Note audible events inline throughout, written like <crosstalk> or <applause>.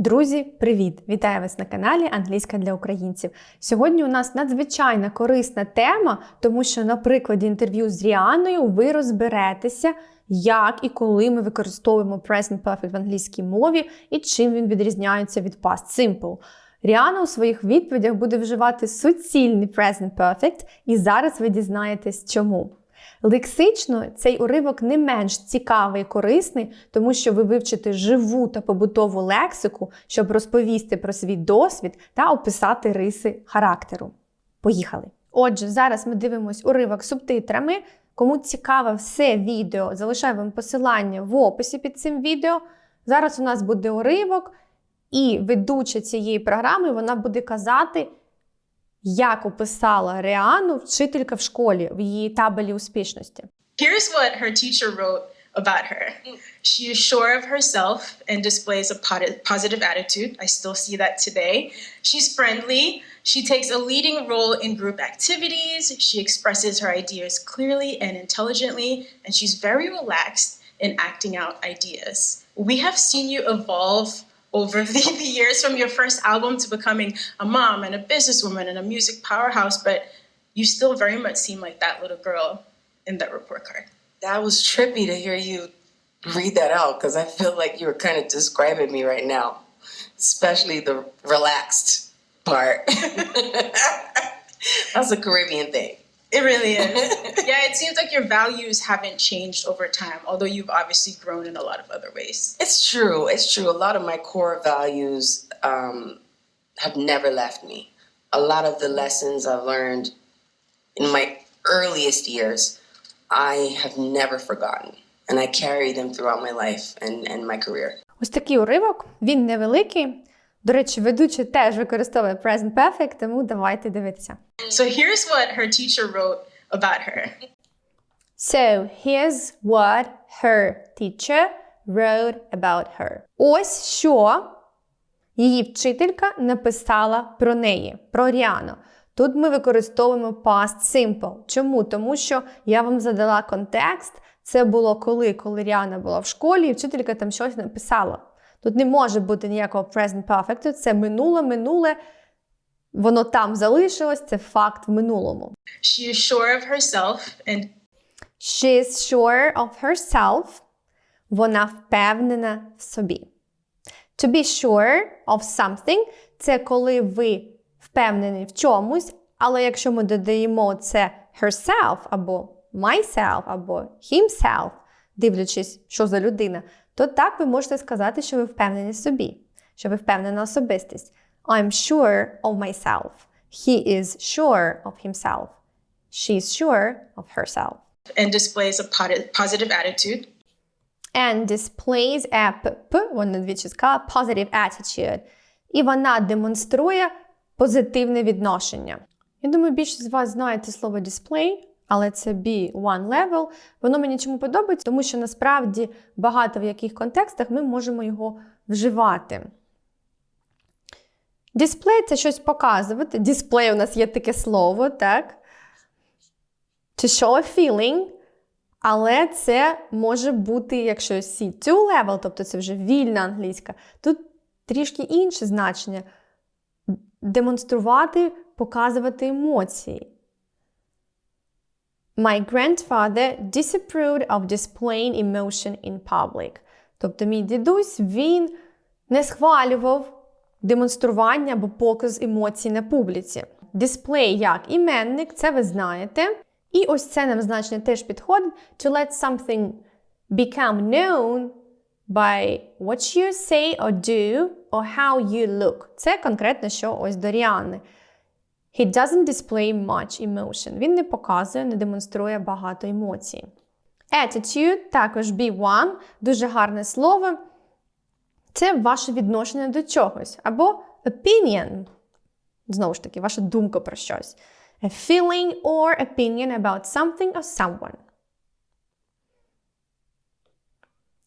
Друзі, привіт! Вітаю вас на каналі Англійська для українців. Сьогодні у нас надзвичайно корисна тема, тому що на прикладі інтерв'ю з Ріаною ви розберетеся, як і коли ми використовуємо Present Perfect в англійській мові і чим він відрізняється від Past Simple. Ріана у своїх відповідях буде вживати суцільний Present Perfect, і зараз ви дізнаєтесь чому. Лексично цей уривок не менш цікавий і корисний, тому що ви вивчите живу та побутову лексику, щоб розповісти про свій досвід та описати риси характеру. Поїхали! Отже, зараз ми дивимось уривок субтитрами. Кому цікаве все відео, залишаю вам посилання в описі під цим відео. Зараз у нас буде уривок, і ведуча цієї програми вона буде казати, як описала Реану вчителька в школі в її табелі успішності. Here's what her teacher wrote about her. She is sure of herself and displays a poti- positive attitude. I still see that today. She's friendly. She takes a leading role in group activities. She expresses her ideas clearly and intelligently, and she's very relaxed in acting out ideas. We have seen you evolve over the, <laughs> the years from your first album to becoming a mom and a businesswoman and a music powerhouse, but you still very much seem like that little girl in that report card. That was trippy to hear you read that out because I feel like you were kind of describing me right now, especially the relaxed part. <laughs> That's a Caribbean thing. It really is. <laughs> yeah, it seems like your values haven't changed over time, although you've obviously grown in a lot of other ways. It's true. It's true. A lot of my core values um, have never left me. A lot of the lessons I've learned in my earliest years, I have never forgotten. And I carry them throughout my life and, and my career. Ось такий уривок, він невеликий. До речі, ведучий теж використовує Present Perfect, тому давайте дивитися. So here's what her teacher wrote about her. So, here's what her teacher wrote about her. Ось що її вчителька написала про неї, про Ріану. Тут ми використовуємо past simple. Чому? Тому що я вам задала контекст. Це було коли, коли Ріана була в школі, і вчителька там щось написала. Тут не може бути ніякого present perfect, це минуле, минуле, воно там залишилось, це факт в минулому. She is sure of herself and She is sure of herself. Вона впевнена в собі. To be sure of something це коли ви впевнені в чомусь, але якщо ми додаємо це herself або myself, або himself, дивлячись, що за людина, то так ви можете сказати, що ви впевнені в собі, що ви впевнена особистість. I'm sure of myself. He is sure of himself. She is sure of herself. and displays a positive attitude. and displays a pp, вона двічі сказала, positive attitude. І вона демонструє позитивне відношення. Я думаю, більшість з вас знаєте слово display, але це B1 level. Воно мені чому подобається, тому що насправді багато в яких контекстах ми можемо його вживати. Display – це щось показувати. Display у нас є таке слово, так? To show a feeling. Але це може бути, якщо C2 level, тобто це вже вільна англійська, тут трішки інше значення. Демонструвати, показувати емоції. My grandfather disapproved of displaying emotion in public. Тобто мій дідусь він не схвалював демонстрування або показ емоцій на публіці. Display як іменник, це ви знаєте. І ось це нам значення теж підходить. To let something become known by what you say or do or how you look. Це конкретно що ось до Ріани. He doesn't display much emotion. Він не показує, не демонструє багато емоцій. Attitude, також be one, дуже гарне слово. Це ваше відношення до чогось. Або opinion. Знову ж таки, ваша думка про щось. A feeling or opinion about something or someone.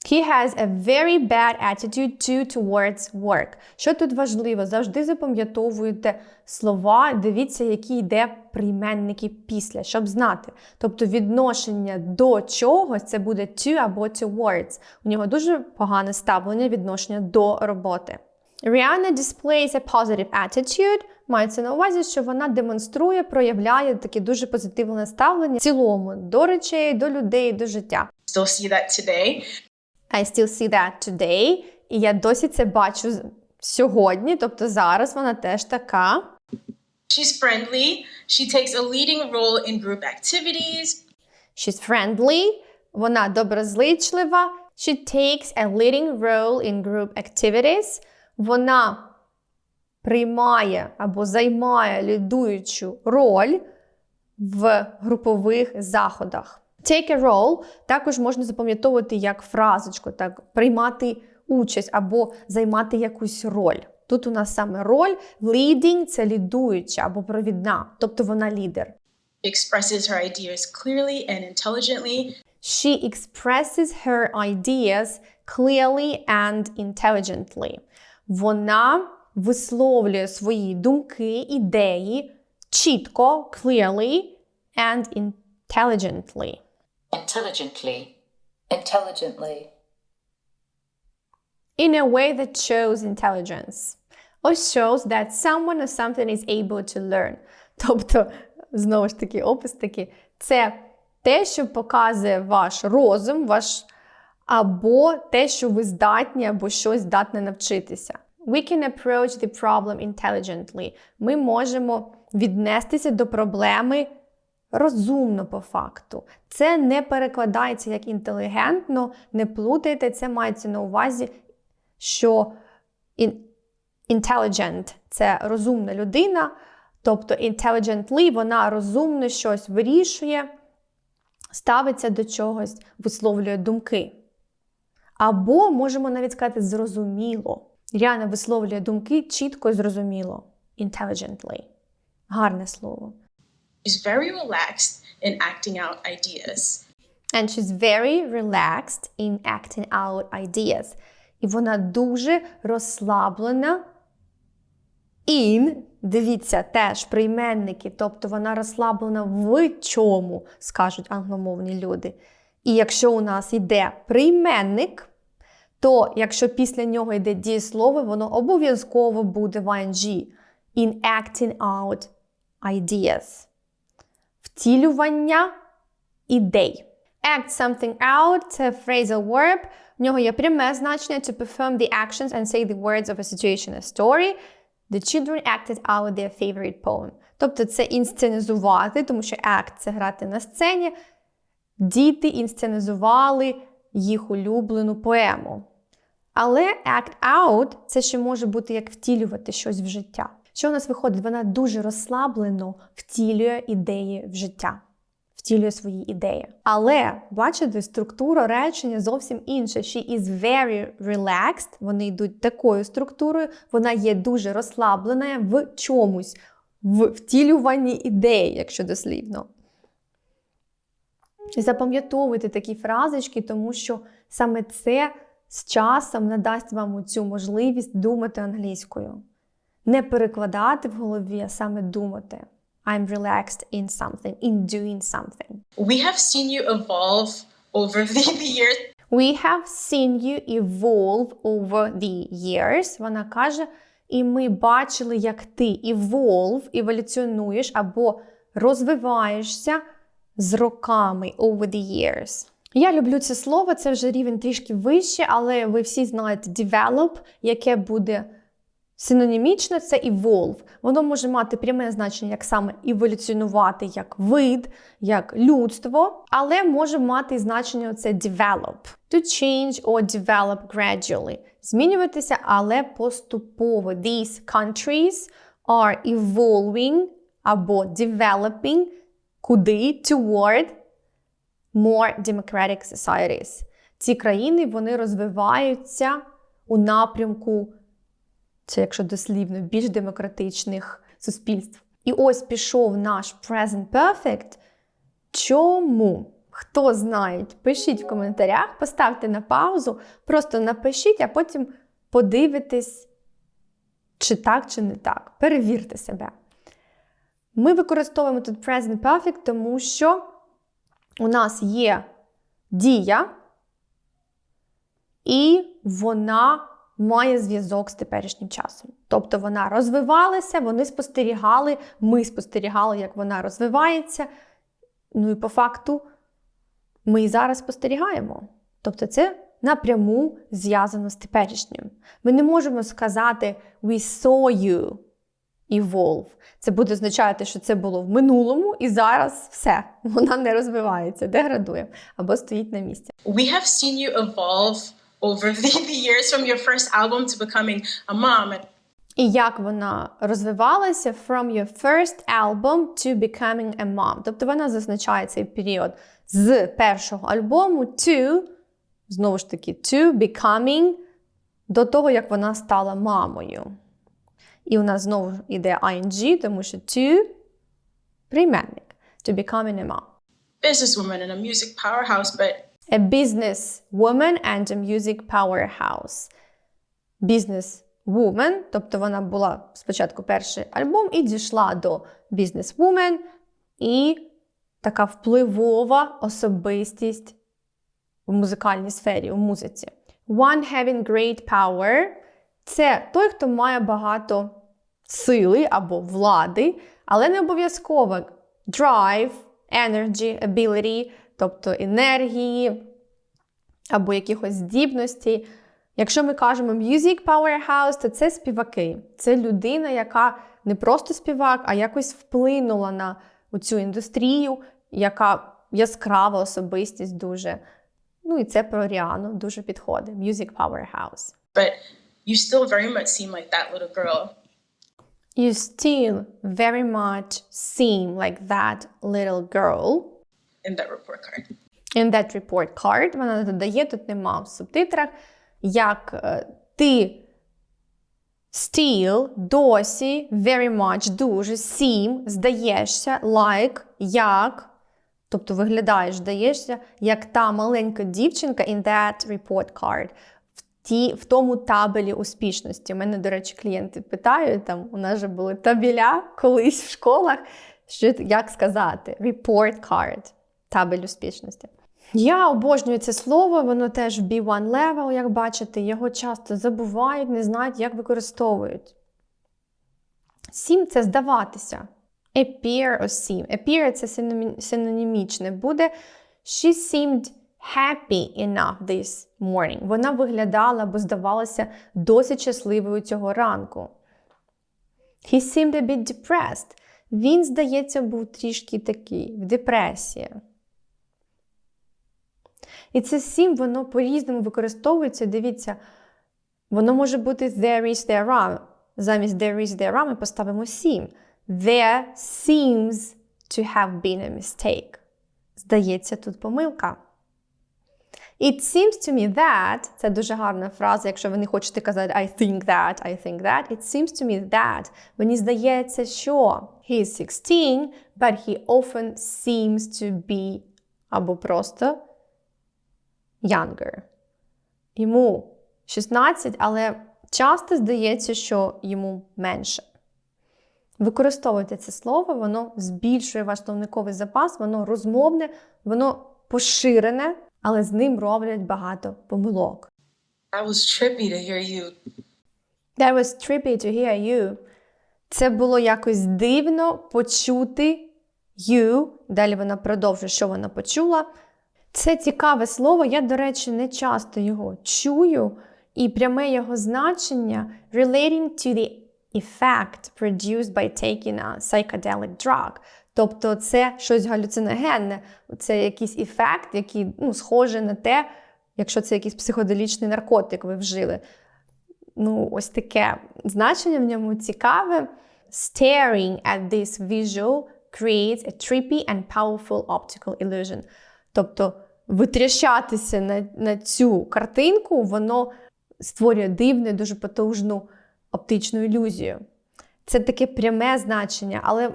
He has a very bad attitude too towards work. Що тут важливо? Завжди запам'ятовуйте слова, дивіться, які йде прийменники після, щоб знати. Тобто відношення до чогось це буде to або towards. У нього дуже погане ставлення відношення до роботи. Rihanna displays a positive attitude. Мається на увазі, що вона демонструє, проявляє таке дуже позитивне ставлення в цілому до речей, до людей, до життя. Still see that today. I still see that today. І я досі це бачу сьогодні, тобто зараз вона теж така. She's friendly. She takes a leading role in group activities. She's friendly, вона доброзичлива. She takes a leading role in group activities. Вона приймає або займає лідуючу роль в групових заходах. Take a role також можна запам'ятовувати як фразочку, так приймати участь або займати якусь роль. Тут у нас саме роль leading – це лідуюча або провідна, тобто вона лідер. She expresses her ideas clearly and intelligently. She expresses her ideas clearly and intelligently. Вона висловлює свої думки, ідеї чітко, clearly and intelligently. Intelligently, intelligently, In a way that shows intelligence. Or shows that someone or something is able to learn. Тобто, знову ж таки, опис такий, це те, що показує ваш розум, ваш або те, що ви здатні, або щось здатне навчитися. We can approach the problem intelligently. Ми можемо віднестися до проблеми розумно по факту. Це не перекладається як інтелігентно, не плутайте, це мається на увазі, що intelligent – це розумна людина, тобто intelligently вона розумно щось вирішує, ставиться до чогось, висловлює думки. Або можемо навіть сказати зрозуміло. Ріана висловлює думки чітко і зрозуміло. Intelligently. Гарне слово. She's very relaxed in acting out ideas. And she's very relaxed in acting out ideas. І вона дуже розслаблена. In, дивіться, теж прийменники, тобто вона розслаблена в чому, скажуть англомовні люди. І якщо у нас йде прийменник, то якщо після нього йде дієслово, воно обов'язково буде в ing. In acting out ideas. Втілювання ідей. Act something out це phrasal verb. В нього є пряме значення to perform the actions and say the words of a situation, a story. The children acted out their favorite poem. Тобто це інсценізувати, тому що act – це грати на сцені. Діти інсценізували їх улюблену поему. Але act out це ще може бути як втілювати щось в життя. Що у нас виходить? Вона дуже розслаблено втілює ідеї в життя, втілює свої ідеї. Але бачите, структура речення зовсім інша. She is very relaxed. Вони йдуть такою структурою. Вона є дуже розслаблена в чомусь, в втілюванні ідей, якщо дослівно. Запам'ятовуйте такі фразочки, тому що саме це з часом надасть вам цю можливість думати англійською. Не перекладати в голові, а саме думати. I'm relaxed in something, in doing something. We have seen you evolve over <laughs> the, years. We have seen you evolve over the years. Вона каже, і ми бачили, як ти evolve, еволюціонуєш або розвиваєшся з роками over the years. Я люблю це слово, це вже рівень трішки вище, але ви всі знаєте develop, яке буде синонімічно, це evolve. Воно може мати пряме значення як саме еволюціонувати як вид, як людство, але може мати і значення це develop. To change or develop gradually. Змінюватися, але поступово. These countries are evolving або developing куди? Toward more democratic societies. Ці країни вони розвиваються у напрямку, це якщо дослівно, більш демократичних суспільств. І ось пішов наш present perfect. Чому? Хто знає, пишіть в коментарях, поставте на паузу, просто напишіть, а потім подивитесь, чи так, чи не так. Перевірте себе. Ми використовуємо тут present perfect, тому що у нас є дія, і вона має зв'язок з теперішнім часом. Тобто вона розвивалася, вони спостерігали, ми спостерігали, як вона розвивається. Ну і по факту ми і зараз спостерігаємо. Тобто це напряму зв'язано з теперішнім. Ми не можемо сказати we saw you evolve. Це буде означати, що це було в минулому, і зараз все, вона не розвивається, деградує або стоїть на місці. We have seen you evolve over the, years from your first album to becoming a mom І як вона розвивалася from your first album to becoming a mom. Тобто вона зазначає цей період з першого альбому to, знову ж таки, to becoming, до того, як вона стала мамою. І у нас знову йде ing, тому що to прийменник. To becoming a mom. businesswoman and a music powerhouse, but A business woman and a music powerhouse. Business woman, тобто вона була спочатку перший альбом і дійшла до business woman і така впливова особистість в музикальній сфері, у музиці. One having great power це той, хто має багато сили або влади, але не обов'язково drive, energy, ability, тобто енергії або якихось здібностей. Якщо ми кажемо music powerhouse, то це співаки. Це людина, яка не просто співак, а якось вплинула на цю індустрію, яка яскрава особистість дуже. Ну і це про Ріану дуже підходить. Music powerhouse. but you still very much seem like that little girl. You still very much seem like that little girl. In that report card. In that report card, вона додає, тут нема в субтитрах, як е, ти still, досі, very much, дуже, seem, здаєшся, like, як, тобто виглядаєш, здаєшся, як та маленька дівчинка in that report card. Ті, в тому табелі успішності. У мене, до речі, клієнти питають, там у нас же були табеля колись в школах, що, як сказати, report card, табель успішності. Я обожнюю це слово, воно теж в B1 level, як бачите, його часто забувають, не знають, як використовують. Сім це здаватися. Appear seem. Appear це синонімічне буде. She seemed happy enough this morning. Вона виглядала або здавалася досить щасливою цього ранку. He seemed a bit depressed. Він, здається, був трішки такий в депресії. І це сім, воно по-різному використовується. Дивіться, воно може бути there is, there are. Замість there is, there are ми поставимо сім. There seems to have been a mistake. Здається, тут помилка. It seems to me that це дуже гарна фраза, якщо ви не хочете казати I think that, I think that. It seems to me that. Мені здається, що he is 16, but he often seems to be або просто younger. Йому 16, але часто здається, що йому менше. Використовуйте це слово, воно збільшує ваш словниковий запас, воно розмовне, воно поширене, але з ним роблять багато помилок. That was trippy to hear you That was trippy to hear you. Це було якось дивно почути you. Далі вона продовжує, що вона почула. Це цікаве слово. Я, до речі, не часто його чую. І пряме його значення relating to the effect produced by taking a psychedelic drug. Тобто це щось галюциногенне, це якийсь ефект, який ну, схоже на те, якщо це якийсь психоделічний наркотик ви вжили. Ну, ось таке значення в ньому цікаве. Staring at this visual creates a trippy and powerful optical illusion. Тобто витрящатися на, на цю картинку, воно створює дивну, дуже потужну оптичну ілюзію. Це таке пряме значення, але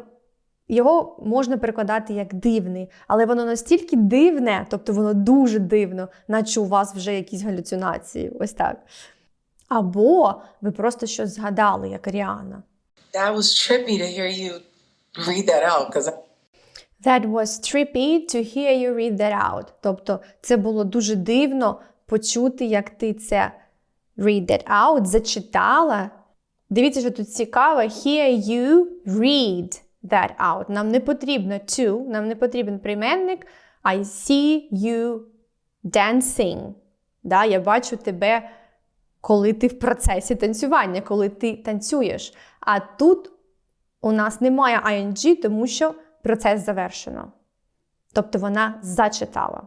його можна перекладати як дивний, але воно настільки дивне, тобто воно дуже дивно, наче у вас вже якісь галюцинації. Ось так. Або ви просто щось згадали, як Ріана. that was trippy to hear you read that out because That was trippy to hear you read that out. Тобто це було дуже дивно почути, як ти це read that out, зачитала. Дивіться, що тут цікаво. Hear you read that out. Нам не потрібно to, нам не потрібен прийменник. I see you dancing. Да, я бачу тебе, коли ти в процесі танцювання, коли ти танцюєш. А тут у нас немає ing, тому що процес завершено. Тобто вона зачитала.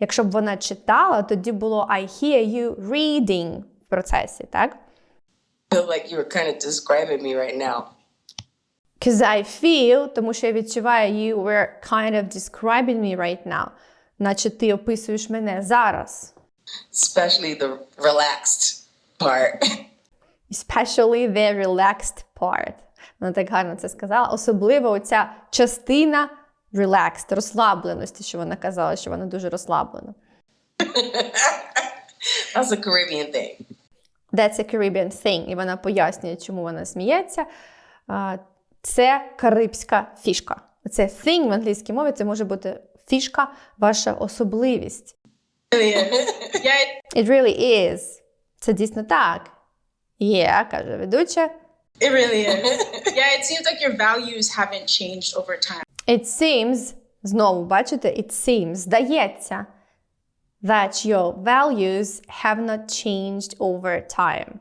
Якщо б вона читала, тоді було I hear you reading в процесі, так? feel like you were kind of describing me right now. Because I feel, тому що я відчуваю, you were kind of describing me right now. Наче ти описуєш мене зараз. Especially the relaxed part. Especially the relaxed part. Вона так гарно це сказала. Особливо оця частина relaxed, розслабленості, що вона казала, що вона дуже розслаблена. <laughs> That's a Caribbean thing. That's a Caribbean thing. І вона пояснює, чому вона сміється. Це карибська фішка. Це thing в англійській мові це може бути фішка, ваша особливість. Yeah, <laughs> it, really is. Це дійсно так. Є, каже ведуча. it really is. <laughs> Yeah, it seems like your values haven't changed over time. It seems, знову бачите, it seems, здається, that your values have not changed over time.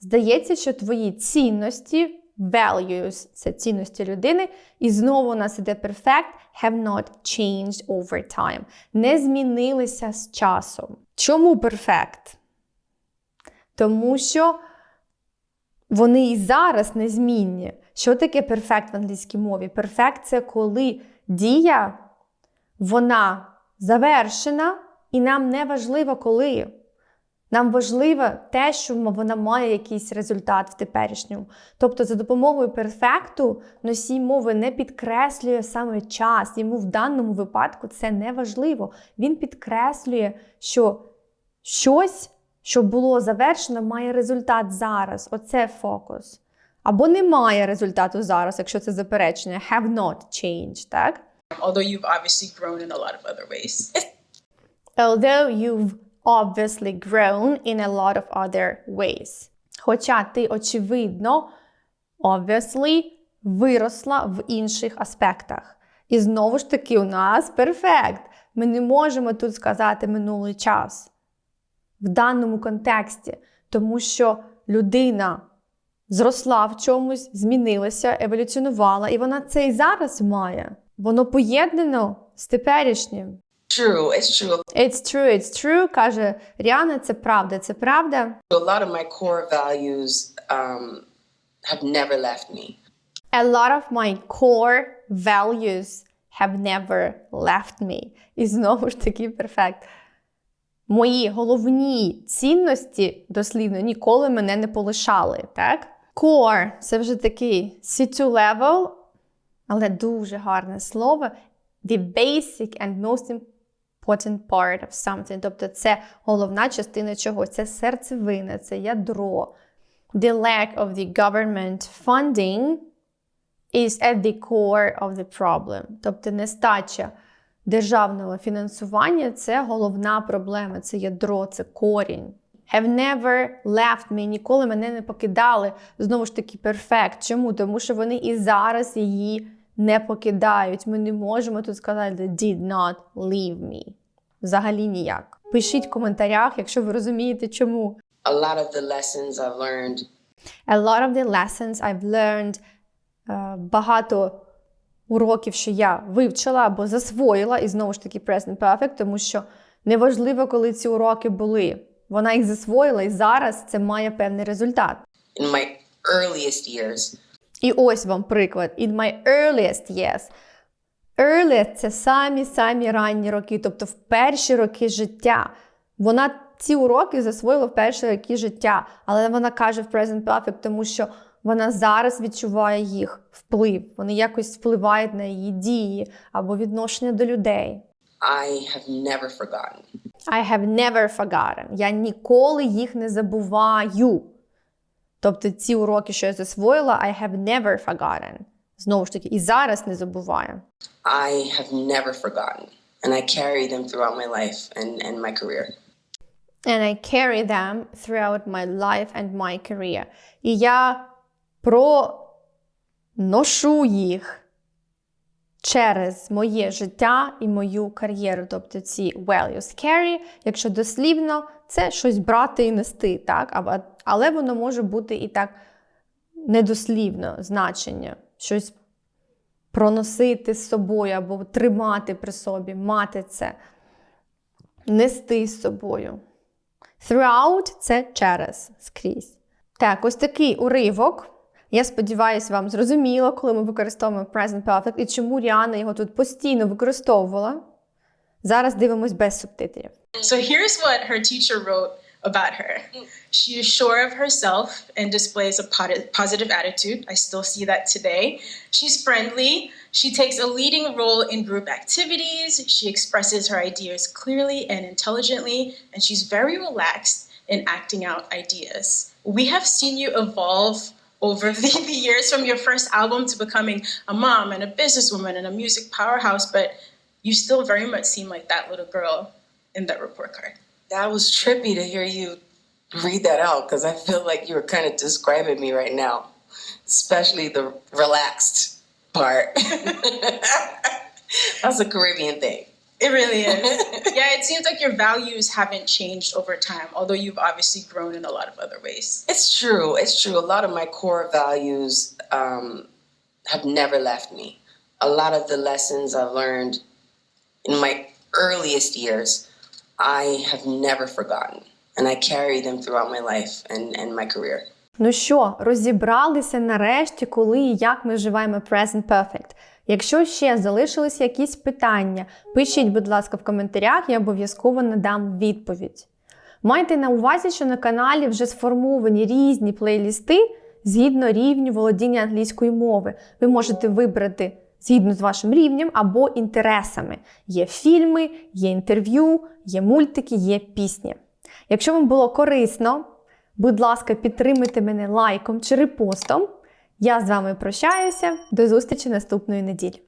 Здається, що твої цінності, values – це цінності людини, і знову у нас іде perfect, have not changed over time. Не змінилися з часом. Чому perfect? Тому що вони і зараз незмінні. Що таке perfect в англійській мові? Perfect – це коли дія, вона завершена, і нам не важливо коли. Нам важливо те, що вона має якийсь результат в теперішньому. Тобто, за допомогою перфекту носій мови не підкреслює саме час. Йому в даному випадку це не важливо. Він підкреслює, що щось, що було завершено, має результат зараз. Оце фокус. Або немає результату зараз, якщо це заперечення. Have not changed, так? Although you've obviously grown in a lot of other ways. Although you've obviously grown in a lot of other ways. Хоча ти, очевидно, obviously, виросла в інших аспектах. І знову ж таки, у нас перфект. Ми не можемо тут сказати минулий час в даному контексті, тому що людина зросла в чомусь, змінилася, еволюціонувала, і вона це і зараз має. Воно поєднано з теперішнім. True, it's true. It's true, it's true, каже Ріана, це правда, це правда. A lot of my core values um, have never left me. A lot of my core values have never left me. І знову ж таки перфект. Мої головні цінності дослівно ніколи мене не полишали, так? Core – це вже такий C2 level, але дуже гарне слово. The basic and most important part of something. Тобто це головна частина чогось, це серцевина, це ядро. The lack of the government funding is at the core of the problem. Тобто нестача державного фінансування це головна проблема, це ядро, це корінь. Have never left me, ніколи мене не покидали. Знову ж таки, перфект. Чому? Тому що вони і зараз її не покидають. Ми не можемо тут сказати did not leave me. Взагалі ніяк. Пишіть в коментарях, якщо ви розумієте, чому. A lot of the lessons I've learned A lot of the lessons I've learned. Е, багато уроків, що я вивчила або засвоїла, і знову ж таки present perfect, тому що неважливо, коли ці уроки були. Вона їх засвоїла, і зараз це має певний результат. in my earliest years. І ось вам приклад. In my earliest years. Earliest – це самі-самі ранні роки, тобто в перші роки життя. Вона ці уроки засвоїла в перші роки життя, але вона каже в present perfect, тому що вона зараз відчуває їх вплив. Вони якось впливають на її дії або відношення до людей. I have never forgotten. I have never forgotten. Я ніколи їх не забуваю. Тобто ці уроки, що я засвоїла, I have never forgotten. Знову ж таки, і зараз не забуваю. I have never forgotten. And I carry them throughout my life and, and my career. And I carry them throughout my life and my career. І я проношу їх через моє життя і мою кар'єру. Тобто ці values carry, якщо дослівно, це щось брати і нести, так? Але воно може бути і так недослівно значення, щось проносити з собою або тримати при собі, мати це, нести з собою. Throughout це через скрізь. Так, ось такий уривок. Я сподіваюся, вам зрозуміло, коли ми використовуємо present perfect і чому Ріана його тут постійно використовувала. Зараз дивимось без субтитрів. So here's what her teacher wrote about her. She is sure of herself and displays a poti- positive attitude. I still see that today. She's friendly. She takes a leading role in group activities. She expresses her ideas clearly and intelligently, and she's very relaxed in acting out ideas. We have seen you evolve over the, <laughs> the years from your first album to becoming a mom and a businesswoman and a music powerhouse, but you still very much seem like that little girl in that report card. That was trippy to hear you read that out because I feel like you were kind of describing me right now, especially the relaxed part. <laughs> That's a Caribbean thing. It really is. <laughs> yeah, it seems like your values haven't changed over time, although you've obviously grown in a lot of other ways. It's true. It's true. A lot of my core values um, have never left me. A lot of the lessons I've learned in my earliest years, I have never forgotten. And I carry them throughout my life and, and my career. Ну що, розібралися нарешті, коли і як ми вживаємо present perfect. Якщо ще залишились якісь питання, пишіть, будь ласка, в коментарях, я обов'язково надам відповідь. Майте на увазі, що на каналі вже сформовані різні плейлісти згідно рівню володіння англійської мови. Ви можете вибрати згідно з вашим рівнем або інтересами. Є фільми, є інтерв'ю, є мультики, є пісні. Якщо вам було корисно, будь ласка, підтримуйте мене лайком чи репостом. Я з вами прощаюся. До зустрічі наступної неділі.